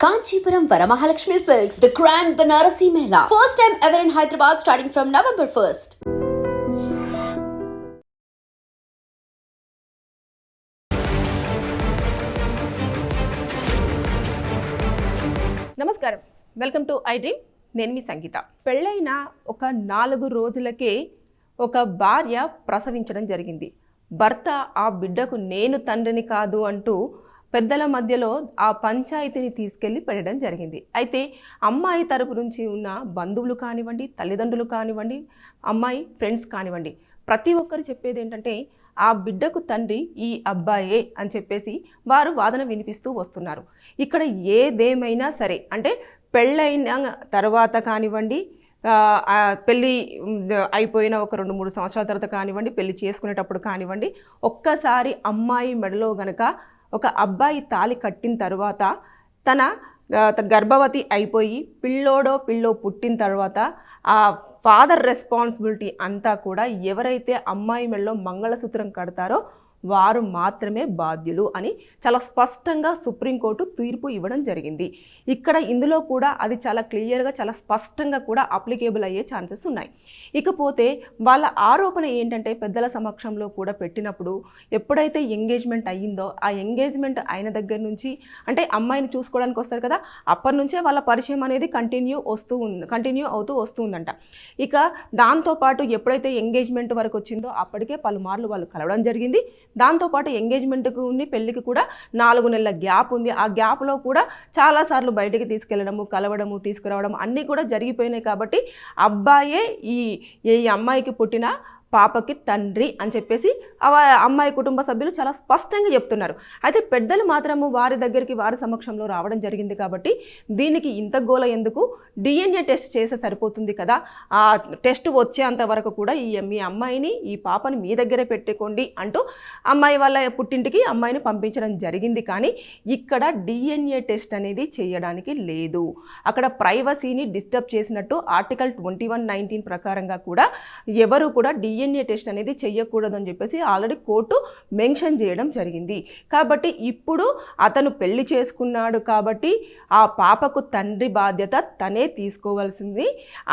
Kanchipuram Varamahalakshmi silks the grand Banarasi mela first time ever in Hyderabad starting from November first నమస్కారం welcome to I dream నేను మీ సంగీత పెళ్ళైన ఒక నాలుగు రోజులకే ఒక భార్య ప్రసవించడం జరిగింది భర్త ఆ బిడ్డకు నేను తండ్రిని కాదు అంటూ పెద్దల మధ్యలో ఆ పంచాయతీని తీసుకెళ్ళి పెట్టడం జరిగింది. అయితే అమ్మాయి తరపు నుంచి ఉన్న బంధువులు కానివ్వండి తల్లిదండ్రులు కానివ్వండి అమ్మాయి ఫ్రెండ్స్ కానివ్వండి ప్రతి ఒక్కరు చెప్పేది ఏంటంటే ఆ బిడ్డకు తండ్రి ఈ అబ్బాయే అని చెప్పేసి వారు వాదన వినిపిస్తూ వస్తున్నారు. ఇక్కడ ఏదేమైనా సరే అంటే పెళ్ళైన తర్వాత కానివ్వండి పెళ్ళి అయిపోయిన ఒక రెండు మూడు సంవత్సరాల తర్వాత కానివ్వండి పెళ్ళి చేసుకునేటప్పుడు కానివ్వండి ఒక్కసారి అమ్మాయి మెడలో గనక ఒక అబ్బాయి తాలి కట్టిన తర్వాత తన గర్భవతి అయిపోయి పిల్లోడో పిల్లో పుట్టిన తర్వాత ఆ ఫాదర్ రెస్పాన్సిబిలిటీ అంతా కూడా ఎవరైతే అమ్మాయి మెడలో మంగళసూత్రం కడతారో వారు మాత్రమే బాధ్యులు అని చాలా స్పష్టంగా సుప్రీంకోర్టు తీర్పు ఇవ్వడం జరిగింది. ఇక్కడ ఇందులో కూడా అది చాలా క్లియర్గా చాలా స్పష్టంగా కూడా అప్లికేబుల్ అయ్యే ఛాన్సెస్ ఉన్నాయి. ఇకపోతే వాళ్ళ ఆరోపణ ఏంటంటే పెద్దల సమక్షంలో కూడా పెట్టినప్పుడు ఎప్పుడైతే ఎంగేజ్మెంట్ అయ్యిందో ఆ ఎంగేజ్మెంట్ అయిన దగ్గర నుంచి అంటే అమ్మాయిని చూసుకోవడానికి వస్తారు కదా అప్పటి నుంచే వాళ్ళ పరిచయం అనేది కంటిన్యూ వస్తూ ఉంది కంటిన్యూ అవుతూ వస్తుందంట. ఇక దాంతోపాటు ఎప్పుడైతే ఎంగేజ్మెంట్ వరకు వచ్చిందో అప్పటికే పలుమార్లు వాళ్ళు కలవడం జరిగింది. దాంతోపాటు ఎంగేజ్మెంట్కి ఉంది పెళ్ళికి కూడా నాలుగు నెలల గ్యాప్ ఉంది. ఆ గ్యాప్లో కూడా చాలాసార్లు బయటికి తీసుకెళ్ళడము కలవడము తీసుకురావడం అన్నీ కూడా జరిగిపోయినాయి కాబట్టి అబ్బాయే ఈ ఈ అమ్మాయికి పుట్టిన పాపకి తండ్రి అని చెప్పేసి ఆ అమ్మాయి కుటుంబ సభ్యులు చాలా స్పష్టంగా చెప్తున్నారు. అయితే పెద్దలు మాత్రము వారి దగ్గరికి వారి సమక్షంలో రావడం జరిగింది కాబట్టి దీనికి ఇంత గోల ఎందుకు? డిఎన్ఏ టెస్ట్ చేస్తే సరిపోతుంది కదా? ఆ టెస్ట్ వచ్చేంత వరకు కూడా ఈ మీ అమ్మాయిని ఈ పాపని మీ దగ్గరే పెట్టుకోండి అంటూ అమ్మాయి వాళ్ళ పుట్టింటికి అమ్మాయిని పంపించడం జరిగింది. కానీ ఇక్కడ డిఎన్ఏ టెస్ట్ అనేది చేయడానికి లేదు. అక్కడ ప్రైవసీని డిస్టర్బ్ చేసినట్టు ఆర్టికల్ ట్వంటీ వన్ నైన్టీన్ ప్రకారంగా కూడా ఎవరు కూడా డిఎన్ఏ టెస్ట్ అనేది చేయకూడదని చెప్పేసి ఆల్రెడీ కోర్టు మెన్షన్ చేయడం జరిగింది. కాబట్టి ఇప్పుడు అతను పెళ్ళి చేసుకున్నాడు కాబట్టి ఆ పాపకు తండ్రి బాధ్యత తనే తీసుకోవాల్సింది.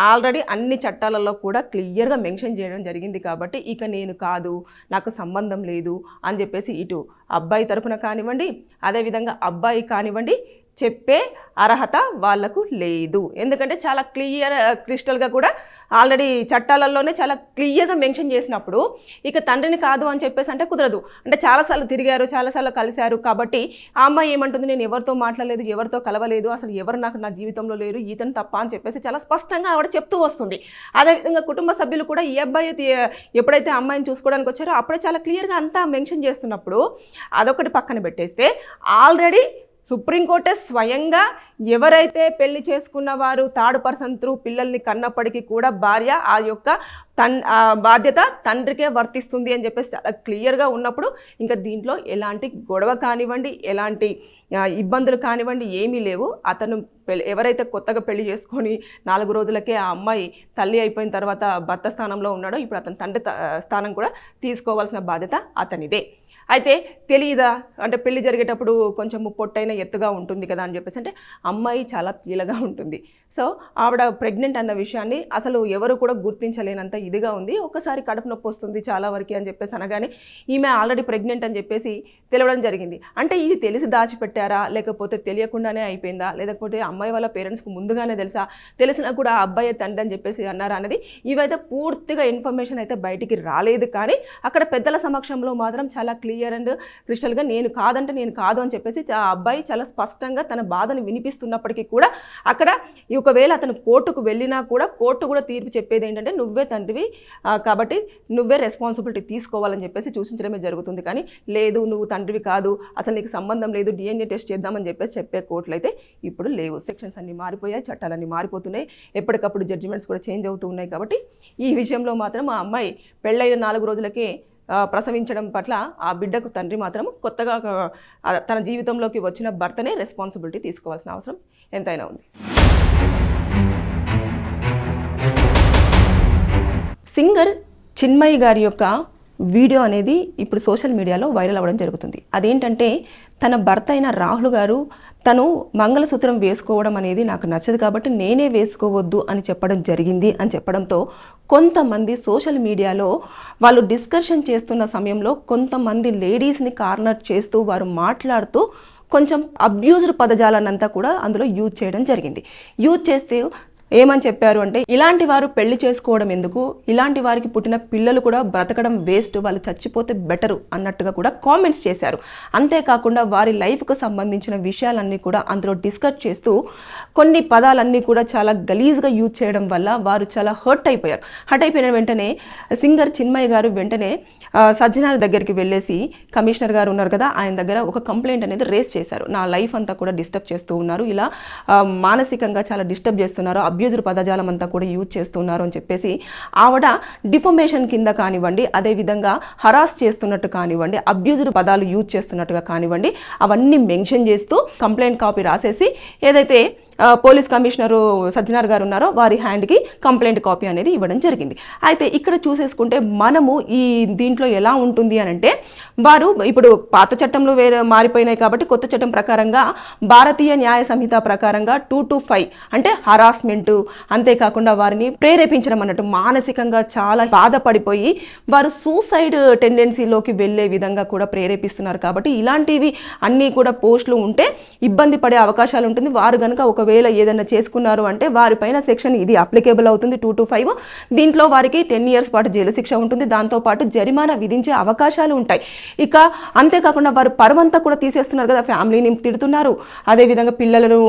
ఆల్రెడీ అన్ని చట్టాలలో కూడా క్లియర్గా మెన్షన్ చేయడం జరిగింది కాబట్టి ఇక నేను కాదు నాకు సంబంధం లేదు అని చెప్పేసి ఇటు అబ్బాయి తరపున కానివ్వండి అదేవిధంగా అబ్బాయి కానివ్వండి చెప్పే అర్హత వాళ్ళకు లేదు. ఎందుకంటే చాలా క్లియర్ క్రిస్టల్గా కూడా ఆల్రెడీ చట్టాలలోనే చాలా క్లియర్గా మెన్షన్ చేసినప్పుడు ఇక తండ్రిని కాదు అని చెప్పేసి అంటే కుదరదు. అంటే చాలాసార్లు తిరిగారు చాలాసార్లు కలిశారు కాబట్టి ఆ అమ్మాయి ఏమంటుంది? నేను ఎవరితో మాట్లాడలేదు ఎవరితో కలవలేదు అసలు ఎవరు నాకు నా జీవితంలో లేరు ఈతను తప్ప అని చెప్పేసి చాలా స్పష్టంగా ఆవిడ చెప్తూ వస్తుంది. అదేవిధంగా కుటుంబ సభ్యులు కూడా ఈ అబ్బాయి ఎప్పుడైతే అమ్మాయిని చూసుకోవడానికి వచ్చారో అప్పుడే చాలా క్లియర్గా అంతా మెన్షన్ చేస్తున్నప్పుడు అదొకటి పక్కన పెట్టేస్తే ఆల్రెడీ సుప్రీంకోర్టే స్వయంగా ఎవరైతే పెళ్ళి చేసుకున్న వారు థర్డ్ పర్సన్ త్రూ పిల్లల్ని కన్నప్పటికీ కూడా భార్య ఆ యొక్క తన్ ఆ బాధ్యత తండ్రికే వర్తిస్తుంది అని చెప్పేసి చాలా క్లియర్గా ఉన్నప్పుడు ఇంకా దీంట్లో ఎలాంటి గొడవ కానివ్వండి ఎలాంటి ఇబ్బందులు కానివ్వండి ఏమీ లేవు. అతను పెళ్ళి ఎవరైతే కొత్తగా పెళ్ళి చేసుకొని నాలుగు రోజులకే ఆ అమ్మాయి తల్లి అయిపోయిన తర్వాత భర్త స్థానంలో ఉన్నాడో ఇప్పుడు అతని తండ్రి త- స్థానం కూడా తీసుకోవాల్సిన బాధ్యత అతనిదే. అయితే తెలియదా అంటే పెళ్ళి జరిగేటప్పుడు కొంచెం పొట్టైన ఎత్తుగా ఉంటుంది కదా అని చెప్పేసి అంటే అమ్మాయి చాలా పీలగా ఉంటుంది. సో ఆవిడ ప్రెగ్నెంట్ అన్న విషయాన్ని అసలు ఎవరు కూడా గుర్తించలేనంత ఇదిగా ఉంది. ఒకసారి కడుపు నొప్పి వస్తుంది చాలా వరకు అని చెప్పేసి అనగానే ఈమె ఆల్రెడీ ప్రెగ్నెంట్ అని చెప్పేసి తెలవడం జరిగింది. అంటే ఇది తెలిసి దాచిపెట్టారా? లేకపోతే తెలియకుండానే అయిపోయిందా? లేకపోతే అమ్మాయి వాళ్ళ పేరెంట్స్కి ముందుగానే తెలుసా? తెలిసినా కూడా ఆ అబ్బాయి తండ్రి అని చెప్పేసి అన్నారా అనేది ఇవైతే పూర్తిగా ఇన్ఫర్మేషన్ అయితే బయటికి రాలేదు. కానీ అక్కడ పెద్దల సమక్షంలో మాత్రం చాలా క్లియర్ అండ్ క్రిస్టల్గా నేను కాదంటే నేను కాదు అని చెప్పేసి ఆ అబ్బాయి చాలా స్పష్టంగా తన బాధను వినిపిస్తున్నప్పటికీ కూడా అక్కడ ఈ ఒకవేళ అతను కోర్టుకు వెళ్ళినా కూడా కోర్టు కూడా తీర్పు చెప్పేది ఏంటంటే నువ్వే తండ్రివి కాబట్టి నువ్వే రెస్పాన్సిబిలిటీ తీసుకోవాలని చెప్పేసి సూచించడమే జరుగుతుంది. కానీ లేదు నువ్వు తండ్రివి కాదు అసలు నీకు సంబంధం లేదు డిఎన్ఏ టెస్ట్ చేద్దామని చెప్పేసి చెప్పే కోర్టులు అయితే ఇప్పుడు లేవు. సెక్షన్స్ అన్నీ మారిపోయాయి చట్టాలన్నీ మారిపోతున్నాయి. ఎప్పటికప్పుడు జడ్జిమెంట్స్ కూడా చేంజ్ అవుతూ ఉన్నాయి కాబట్టి ఈ విషయంలో మాత్రం ఆ అమ్మాయి పెళ్ళైన నాలుగు రోజులకే ప్రసవించడం పట్ల ఆ బిడ్డకు తండ్రి మాత్రం కొత్తగా తన జీవితంలోకి వచ్చిన భర్తనే రెస్పాన్సిబిలిటీ తీసుకోవాల్సిన అవసరం ఎంతైనా ఉంది. సింగర్ చిన్మయి గారి యొక్క వీడియో అనేది ఇప్పుడు సోషల్ మీడియాలో వైరల్ అవ్వడం జరుగుతుంది. అదేంటంటే తన భర్త అయిన రాహుల్ గారు తను మంగళసూత్రం వేసుకోవడం అనేది నాకు నచ్చదు కాబట్టి నేనే వేసుకోవద్దు అని చెప్పడం జరిగింది అని చెప్పడంతో కొంతమంది సోషల్ మీడియాలో వాళ్ళు డిస్కషన్ చేస్తున్న సమయంలో కొంతమంది లేడీస్ని కార్నర్ చేస్తూ వారు మాట్లాడుతూ కొంచెం అబ్యూజ్డ్ పదజాలనంతా కూడా అందులో యూజ్ చేయడం జరిగింది. యూజ్ చేస్తే ఏమని చెప్పారు అంటే ఇలాంటి వారు పెళ్ళి చేసుకోవడం ఎందుకు? ఇలాంటి వారికి పుట్టిన పిల్లలు కూడా బ్రతకడం వేస్ట్ వాళ్ళు చచ్చిపోతే బెటరు అన్నట్టుగా కూడా కామెంట్స్ చేశారు. అంతేకాకుండా వారి లైఫ్కు సంబంధించిన విషయాలన్నీ కూడా అందులో డిస్కస్ చేస్తూ కొన్ని పదాలన్నీ కూడా చాలా గలీజ్గా యూజ్ చేయడం వల్ల వారు చాలా హర్ట్ అయిపోయారు. హర్ట్ అయిపోయిన వెంటనే సింగర్ చిన్మయ్య గారు వెంటనే సజ్జనార్ దగ్గరికి వెళ్ళేసి కమిషనర్ గారు ఉన్నారు కదా ఆయన దగ్గర ఒక కంప్లైంట్ అనేది రేస్ చేశారు. నా లైఫ్ అంతా కూడా డిస్టర్బ్ చేస్తూ ఉన్నారు. ఇలా మానసికంగా చాలా డిస్టర్బ్ చేస్తున్నారు అబ్యూజర్ పదజాలం అంతా కూడా యూజ్ చేస్తున్నారు అని చెప్పేసి ఆవిడ డిఫమేషన్ కింద కానివ్వండి అదేవిధంగా హరాస్ చేస్తున్నట్టు కానివ్వండి అబ్యూజర్ పదాలు యూజ్ చేస్తున్నట్టుగా కానివ్వండి అవన్నీ మెన్షన్ చేస్తూ కంప్లైంట్ కాపీ రాసేసి ఏదైతే పోలీస్ కమిషనరు సజ్జనార్ గారు ఉన్నారో వారి హ్యాండ్కి కంప్లైంట్ కాపీ అనేది ఇవ్వడం జరిగింది. అయితే ఇక్కడ చూసేసుకుంటే మనము ఈ దీంట్లో ఎలా ఉంటుంది అని అంటే వారు ఇప్పుడు పాత చట్టంలో వేరే మారిపోయినాయి కాబట్టి కొత్త చట్టం ప్రకారంగా భారతీయ న్యాయ సంహిత ప్రకారంగా టూ టు ఫైవ్ అంటే హరాస్మెంట్ అంతేకాకుండా వారిని ప్రేరేపించడం అన్నట్టు మానసికంగా చాలా బాధపడిపోయి వారు సూసైడ్ టెండెన్సీలోకి వెళ్ళే విధంగా కూడా ప్రేరేపిస్తున్నారు కాబట్టి ఇలాంటివి అన్నీ కూడా పోస్టులు ఉంటే ఇబ్బంది పడే అవకాశాలు ఉంటుంది. వారు కనుక ఒక ఒకవేళ ఏదైనా చేసుకున్నారు అంటే వారిపైన సెక్షన్ ఇది అప్లికేబుల్ అవుతుంది టూ టు ఫైవ్ దీంట్లో వారికి టెన్ ఇయర్స్ పాటు జైలు శిక్ష ఉంటుంది. దాంతోపాటు జరిమానా విధించే అవకాశాలు ఉంటాయి. ఇక అంతేకాకుండా వారు పరువంతా కూడా తీసేస్తున్నారు కదా ఫ్యామిలీని తిడుతున్నారు. అదేవిధంగా పిల్లలను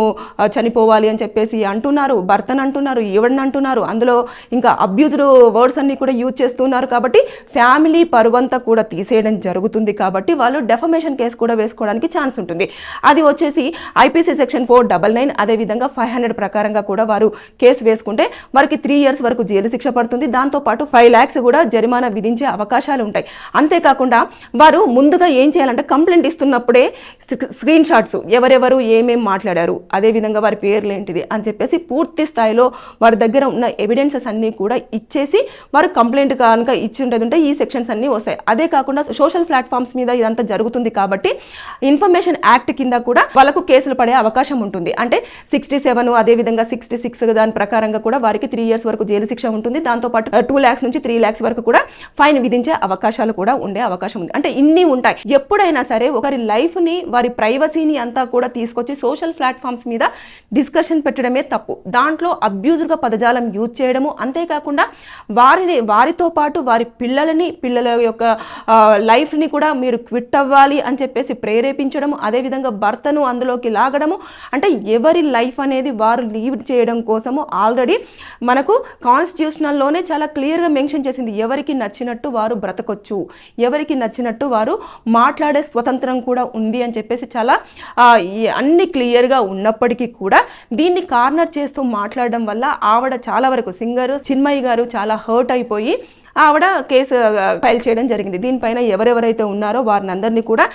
చనిపోవాలి అని చెప్పేసి అంటున్నారు భర్తను అంటున్నారు ఈవిడని అంటున్నారు. అందులో ఇంకా అబ్యూజ్డ్ వర్డ్స్ అన్ని కూడా యూజ్ చేస్తున్నారు కాబట్టి ఫ్యామిలీ పరువంతా కూడా తీసేయడం జరుగుతుంది కాబట్టి వాళ్ళు డెఫమేషన్ కేసు కూడా వేసుకోవడానికి ఛాన్స్ ఉంటుంది. అది వచ్చేసి IPC section four double nine అదేవిధంగా ఫైవ్ హండ్రెడ్ ప్రకారంగా కూడా వారు కేసు వేసుకుంటే వారికి త్రీ ఇయర్స్ వరకు జైలు శిక్ష పడుతుంది. దాంతోపాటు ఫైవ్ ల్యాక్స్ కూడా జరిమానా విధించే అవకాశాలు ఉంటాయి. అంతేకాకుండా వారు ముందుగా ఏం చేయాలంటే కంప్లైంట్ ఇస్తున్నప్పుడే స్క్రీన్ షాట్స్ ఎవరెవరు ఏమేం మాట్లాడారు అదేవిధంగా వారి పేర్లు ఏంటిది అని చెప్పేసి పూర్తి స్థాయిలో వారి దగ్గర ఉన్న ఎవిడెన్సెస్ అన్నీ కూడా ఇచ్చేసి వారు కంప్లైంట్ కనుక ఇచ్చి ఉంటే ఈ సెక్షన్స్ అన్నీ వస్తాయి. అదే కాకుండా సోషల్ ప్లాట్ఫామ్స్ మీద ఇదంతా జరుగుతుంది కాబట్టి ఇన్ఫర్మేషన్ యాక్ట్ కింద కూడా వాళ్ళకు కేసులు పడే అవకాశం ఉంటుంది. అంటే సిక్స్టీ సెవెన్ అదేవిధంగా సిక్స్టీ సిక్స్ దాని ప్రకారంగా కూడా వారికి త్రీ ఇయర్స్ వరకు జైలు శిక్ష ఉంటుంది. దాంతోపాటు టూ ల్యాక్స్ నుంచి త్రీ ల్యాక్స్ వరకు కూడా ఫైన్ విధించే అవకాశాలు కూడా ఉండే అవకాశం ఉంది. అంటే ఇన్ని ఉంటాయి. ఎప్పుడైనా సరే ఒకరి లైఫ్ని వారి ప్రైవసీని అంతా కూడా తీసుకొచ్చి సోషల్ ప్లాట్ఫామ్స్ మీద డిస్కషన్ పెట్టడమే తప్పు. దాంట్లో అబ్యూజర్గా పదజాలం యూజ్ చేయడము అంతేకాకుండా వారిని వారితో పాటు వారి పిల్లలని పిల్లల యొక్క లైఫ్ని కూడా మీరు క్విట్ అవ్వాలి అని చెప్పేసి ప్రేరేపించడము అదేవిధంగా భర్తను అందులోకి లాగడము అంటే ఎవరి లైఫ్ లైఫ్ అనేది వారు లీవ్ చేయడం కోసము ఆల్రెడీ మనకు కాన్స్టిట్యూషనల్లోనే చాలా క్లియర్గా మెన్షన్ చేసింది. ఎవరికి నచ్చినట్టు వారు బ్రతకొచ్చు. ఎవరికి నచ్చినట్టు వారు మాట్లాడే స్వతంత్రం కూడా ఉంది అని చెప్పేసి చాలా అన్ని క్లియర్గా ఉన్నప్పటికీ కూడా దీన్ని కార్నర్ చేస్తూ మాట్లాడడం వల్ల ఆవిడ చాలా వరకు సింగర్ చిన్మయ్య గారు చాలా హర్ట్ అయిపోయి ఆవిడ కేసు ఫైల్ చేయడం జరిగింది. దీనిపైన ఎవరెవరైతే ఉన్నారో వారిని అందరినీ కూడా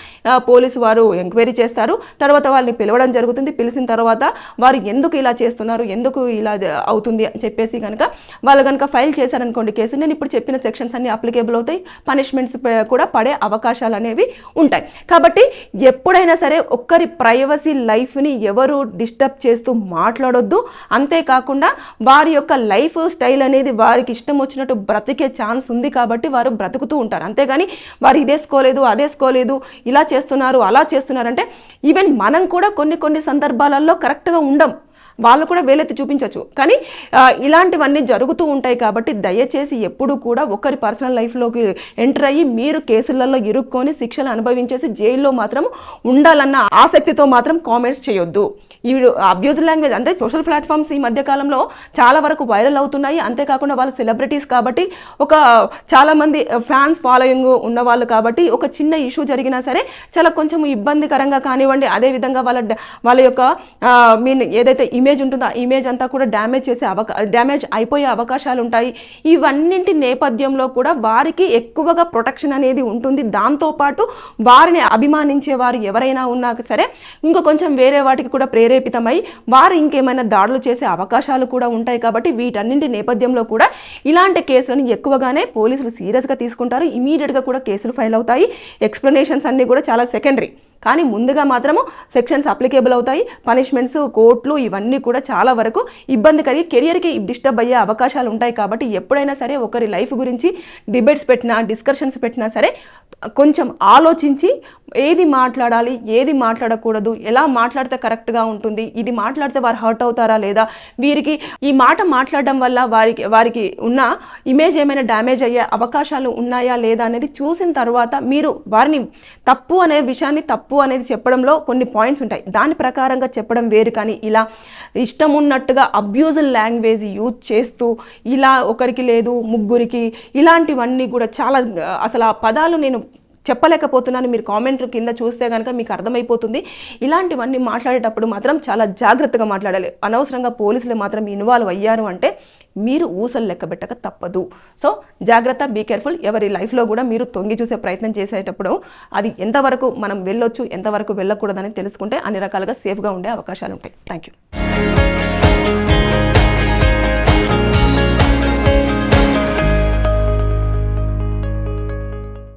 పోలీసు వారు ఎంక్వైరీ చేస్తారు. తర్వాత వాళ్ళని పిలవడం జరుగుతుంది. పిలిచిన తర్వాత వారు ఎందుకు ఇలా చేస్తున్నారు ఎందుకు ఇలా అవుతుంది అని చెప్పేసి కనుక వాళ్ళు కనుక ఫైల్ చేశారనుకోండి కేసు నేను ఇప్పుడు చెప్పిన సెక్షన్స్ అన్ని అప్లికేబుల్ అవుతాయి. పనిష్మెంట్స్ కూడా పడే అవకాశాలు అనేవి ఉంటాయి. కాబట్టి ఎప్పుడైనా సరే ఒక్కరి ప్రైవసీ లైఫ్ని ఎవరు డిస్టర్బ్ చేస్తూ మాట్లాడొద్దు. అంతేకాకుండా వారి యొక్క లైఫ్ స్టైల్ అనేది వారికి ఇష్టం వచ్చినట్టు బ్రతికే ఛాన్స్ ఉంది కాబట్టి వారు బ్రతుకుతూ ఉంటారు. అంతేగాని వారు ఇదేసుకోలేదు అదేసుకోలేదు ఇలా చేస్తున్నారు అలా చేస్తున్నారు అంటే ఈవెన్ మనం కూడా కొన్ని కొన్ని సందర్భాలలో కరెక్ట్గా ఉండం. వాళ్ళు కూడా వేలెత్తి చూపించవచ్చు కానీ ఇలాంటివన్నీ జరుగుతూ ఉంటాయి కాబట్టి దయచేసి ఎప్పుడు కూడా ఒకరి పర్సనల్ లైఫ్లోకి ఎంటర్ అయ్యి మీరు కేసులలో ఇరుక్కొని శిక్షలు అనుభవించేసి జైల్లో మాత్రం ఉండాలన్న ఆసక్తితో మాత్రం కామెంట్స్ చేయొద్దు. ఈ అబ్యూజ్ లాంగ్వేజ్ అంటే సోషల్ ప్లాట్ఫామ్స్ ఈ మధ్యకాలంలో చాలా వరకు వైరల్ అవుతున్నాయి. అంతేకాకుండా వాళ్ళు సెలబ్రిటీస్ కాబట్టి ఒక చాలామంది ఫ్యాన్స్ ఫాలోయింగ్ ఉన్న వాళ్ళు కాబట్టి ఒక చిన్న ఇష్యూ జరిగినా సరే చాలా కొంచెం ఇబ్బందికరంగా కానివ్వండి. అదేవిధంగా వాళ్ళ వాళ్ళ యొక్క మీన్ ఏదైతే ఇమేజ్ ఉంటుందో? ఆ ఇమేజ్ అంతా కూడా డ్యామేజ్ చేసే అవకా డ్యామేజ్ అయిపోయే అవకాశాలు ఉంటాయి ఇవన్నింటి నేపథ్యంలో కూడా వారికి ఎక్కువగా ప్రొటెక్షన్ అనేది ఉంటుంది. దాంతోపాటు వారిని అభిమానించే వారు ఎవరైనా ఉన్నా సరే ఇంకా కొంచెం వేరే వాటికి కూడా ప్రేరేపితమై వారు ఇంకేమైనా దాడులు చేసే అవకాశాలు కూడా ఉంటాయి కాబట్టి వీటన్నింటి నేపథ్యంలో కూడా ఇలాంటి కేసులను ఎక్కువగానే పోలీసులు సీరియస్గా తీసుకుంటారు. ఇమీడియట్గా కూడా కేసులు ఫైల్ అవుతాయి. ఎక్స్ప్లెనేషన్స్ అన్నీ కూడా చాలా సెకండరీ కానీ ముందుగా మాత్రము సెక్షన్స్ అప్లికేబుల్ అవుతాయి. పనిష్మెంట్స్ కోర్టులు ఇవన్నీ కూడా చాలా వరకు ఇబ్బంది కలిగి కెరియర్కి డిస్టర్బ్ అయ్యే అవకాశాలు ఉంటాయి కాబట్టి ఎప్పుడైనా సరే ఒకరి లైఫ్ గురించి డిబేట్స్ పెట్టినా డిస్కషన్స్ పెట్టినా సరే కొంచెం ఆలోచించి ఏది మాట్లాడాలి ఏది మాట్లాడకూడదు ఎలా మాట్లాడితే కరెక్ట్గా ఉంటుంది ఇది మాట్లాడితే వారు హర్ట్ అవుతారా లేదా వీరికి ఈ మాట మాట్లాడడం వల్ల వారికి వారికి ఉన్న ఇమేజ్ ఏమైనా డ్యామేజ్ అయ్యే అవకాశాలు ఉన్నాయా లేదా అనేది చూసిన తర్వాత మీరు వారిని తప్పు అనే విషయాన్ని తప్పు తప్పు అనేది చెప్పడంలో కొన్ని పాయింట్స్ ఉంటాయి. దాని ప్రకారంగా చెప్పడం వేరు కానీ ఇలా ఇష్టం ఉన్నట్టుగా అబ్యూజల్ లాంగ్వేజ్ యూజ్ చేస్తూ ఇలా ఒకరికి లేదు ముగ్గురికి ఇలాంటివన్నీ కూడా చాలా అసలు ఆ పదాలు నేను చెప్పలేకపోతున్నాను. మీరు కామెంట్ కింద చూస్తే కనుక మీకు అర్థమైపోతుంది. ఇలాంటివన్నీ మాట్లాడేటప్పుడు మాత్రం చాలా జాగ్రత్తగా మాట్లాడాలి. అనవసరంగా పోలీసులు మాత్రం ఇన్వాల్వ్ అయ్యారు అంటే మీరు ఊసలు లెక్క పెట్టక తప్పదు. సో జాగ్రత్త బీ కేర్ఫుల్ ఎవరి లైఫ్లో కూడా మీరు తొంగి చూసే ప్రయత్నం చేసేటప్పుడు అది ఎంతవరకు మనం వెళ్ళొచ్చు ఎంతవరకు వెళ్ళకూడదని తెలుసుకుంటే అన్ని రకాలుగా సేఫ్గా ఉండే అవకాశాలు ఉంటాయి. Thank you